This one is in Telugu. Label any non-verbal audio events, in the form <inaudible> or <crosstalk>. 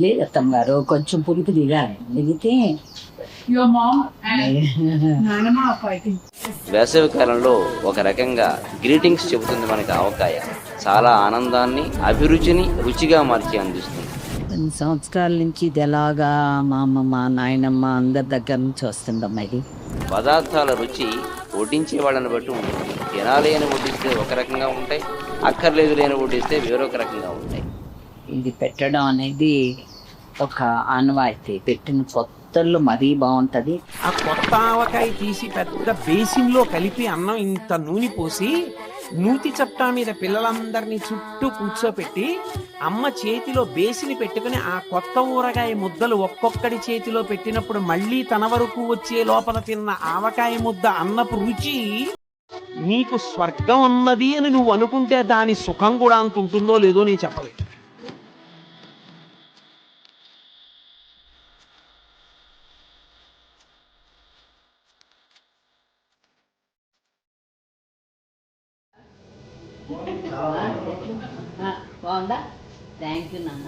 లేదు అత్తమ్మ గారు? కొంచెం పులుపు దిగాలి. దిగితే. <laughs> వేసవి కాలంలో ఒక రకంగా గ్రీటింగ్స్ చెబుతుంది మనకి ఆవకాయ. చాలా ఆనందాన్ని అభిరుచిని రుచిగా మార్చి అందిస్తుంది. కొన్ని సంవత్సరాల నుంచి ఇది ఎలాగా మా అమ్మమ్మ నాయనమ్మ అందరి దగ్గర నుంచి వస్తుందమ్మా ఇది. పదార్థాల రుచి వడ్డించే వాళ్ళని బట్టి ఉంటుంది. తినాలి అని వడ్డిస్తే ఒక రకంగా ఉంటాయి అక్కర్లేదు లేని వడ్డిస్తే వేరొక రకంగా ఉంటాయి. ఇది పెట్టడం అనేది ఒక ఆనవాయితీ. పెట్టిన కొత్తల్లో మరీ బాగుంటుంది. ఆ కొత్త ఆవకాయ తీసి పెద్ద బేసిన్లో కలిపి అన్నం ఇంత నూనె పోసి నూతి చట్టా మీద పిల్లలందరినీ చుట్టూ కూర్చోపెట్టి అమ్మ చేతిలో బేసిని పెట్టుకుని ఆ కొత్త ఊరగాయ ముద్దలు ఒక్కొక్కడి చేతిలో పెట్టినప్పుడు మళ్ళీ తన వరకు వచ్చే లోపల తిన్న ఆవకాయ ముద్ద అన్నపు రుచి నీకు స్వర్గం ఉన్నది అని నువ్వు అనుకుంటే దాని సుఖం కూడా అంత ఉంటుందో లేదో నేను చెప్పలేదు బాగుందా. థ్యాంక్ యూ నాన్న.